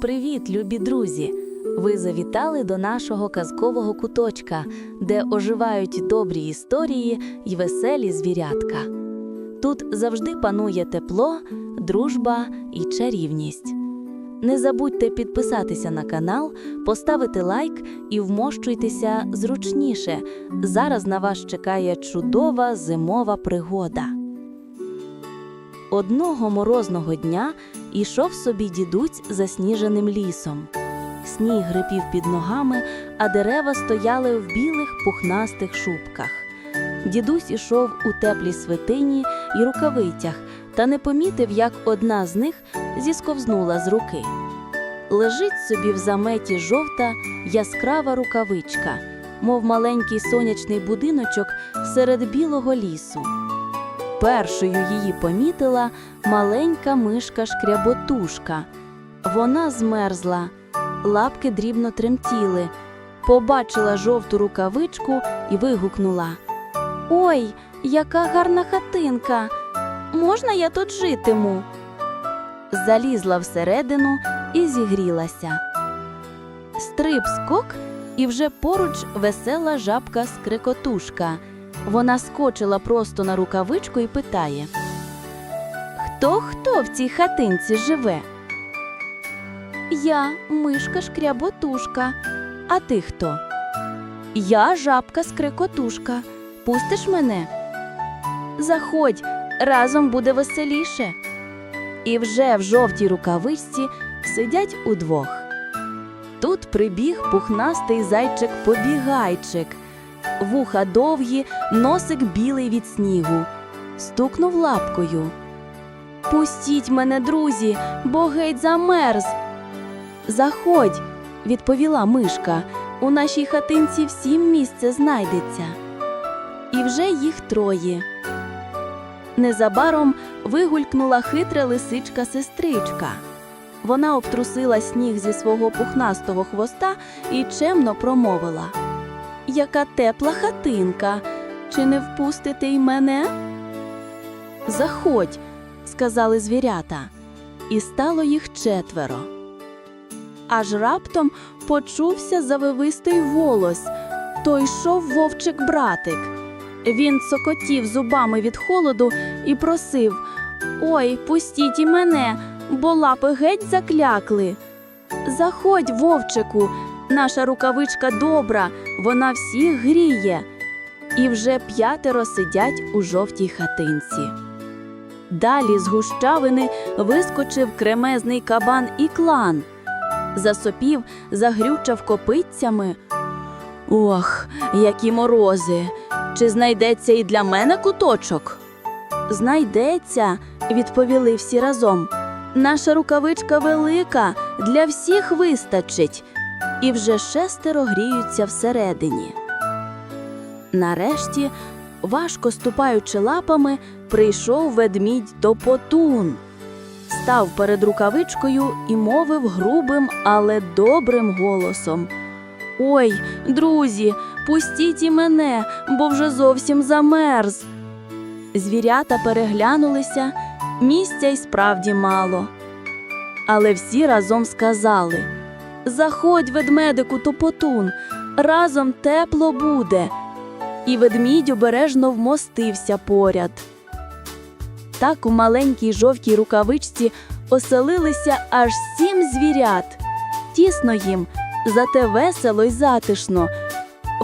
Привіт, любі друзі! Ви завітали до нашого казкового куточка, де оживають добрі історії й веселі звірятка. Тут завжди панує тепло, дружба і чарівність. Не забудьте підписатися на канал, поставити лайк і вмощуйтеся зручніше. Зараз на вас чекає чудова зимова пригода. Одного морозного дня ішов собі дідусь засніженим лісом. Сніг грипів під ногами, а дерева стояли в білих пухнастих шубках. Дідусь ішов у теплій свитині й рукавицях та не помітив, як одна з них зісковзнула з руки. Лежить собі в заметі жовта яскрава рукавичка, мов маленький сонячний будиночок серед білого лісу. Першою її помітила маленька мишка шкряботушка. Вона змерзла, лапки дрібно тремтіли, побачила жовту рукавичку і вигукнула: Ой, яка гарна хатинка! Можна я тут житиму? Залізла всередину і зігрілася. Стриб скок, і вже поруч весела жабка скрикотушка. Вона скочила просто на рукавичку і питає: Хто хто в цій хатинці живе? Я мишка шкряботушка. А ти хто? Я жабка скрикотушка. Пустиш мене? Заходь, разом буде веселіше. І вже в жовтій рукавичці сидять удвох. Тут прибіг пухнастий зайчик-побігайчик вуха довгі, носик білий від снігу. Стукнув лапкою. Пустіть мене, друзі, бо геть замерз. Заходь, відповіла мишка. У нашій хатинці всім місце знайдеться. І вже їх троє. Незабаром вигулькнула хитра лисичка-сестричка. Вона обтрусила сніг зі свого пухнастого хвоста і чемно промовила яка тепла хатинка. Чи не впустите й мене? Заходь, сказали звірята, і стало їх четверо. Аж раптом почувся завивистий волос. То йшов вовчик братик. Він цокотів зубами від холоду і просив Ой, пустіть і мене, бо лапи геть заклякли. Заходь, вовчику, наша рукавичка добра, вона всіх гріє. І вже п'ятеро сидять у жовтій хатинці. Далі з гущавини вискочив кремезний кабан і клан. Засопів, загрючав копитцями. Ох, які морози! Чи знайдеться і для мене куточок? Знайдеться, відповіли всі разом. Наша рукавичка велика, для всіх вистачить і вже шестеро гріються всередині. Нарешті, важко ступаючи лапами, прийшов ведмідь Топотун. Став перед рукавичкою і мовив грубим, але добрим голосом. Ой, друзі, пустіть і мене, бо вже зовсім замерз. Звірята переглянулися, місця й справді мало. Але всі разом сказали Заходь, ведмедику, топотун, разом тепло буде. І ведмідь обережно вмостився поряд. Так у маленькій жовтій рукавичці оселилися аж сім звірят. Тісно їм, зате весело й затишно.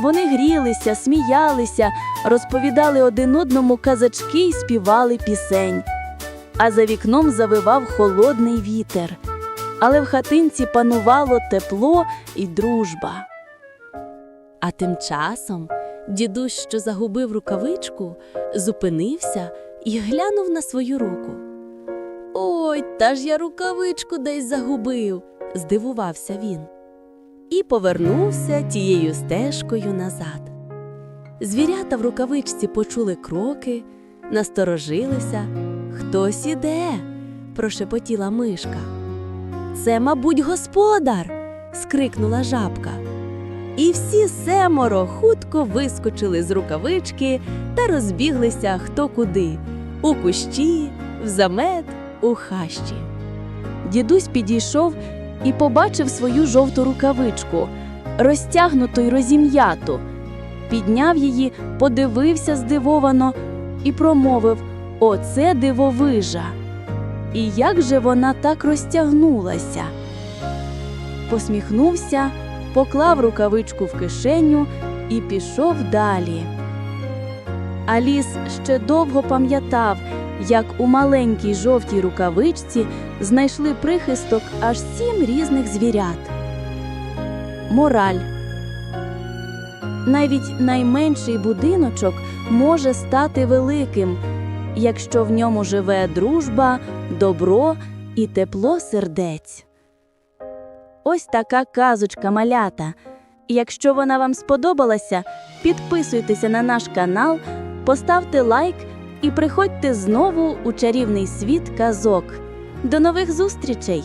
Вони грілися, сміялися, розповідали один одному казачки й співали пісень. А за вікном завивав холодний вітер але в хатинці панувало тепло і дружба. А тим часом дідусь, що загубив рукавичку, зупинився і глянув на свою руку. Ой, та ж я рукавичку десь загубив, здивувався він. І повернувся тією стежкою назад. Звірята в рукавичці почули кроки, насторожилися. Хтось іде, прошепотіла мишка. Це, мабуть, господар. скрикнула жабка. І всі семеро хутко вискочили з рукавички та розбіглися хто куди у кущі, в замет, у хащі. Дідусь підійшов і побачив свою жовту рукавичку, розтягнуту й розім'яту. Підняв її, подивився здивовано і промовив Оце дивовижа. І як же вона так розтягнулася? Посміхнувся, поклав рукавичку в кишеню і пішов далі. Аліс ще довго пам'ятав, як у маленькій жовтій рукавичці знайшли прихисток аж сім різних звірят. Мораль навіть найменший будиночок може стати великим, якщо в ньому живе дружба, добро і тепло сердець. Ось така казочка малята. Якщо вона вам сподобалася, підписуйтеся на наш канал, поставте лайк і приходьте знову у чарівний світ казок. До нових зустрічей!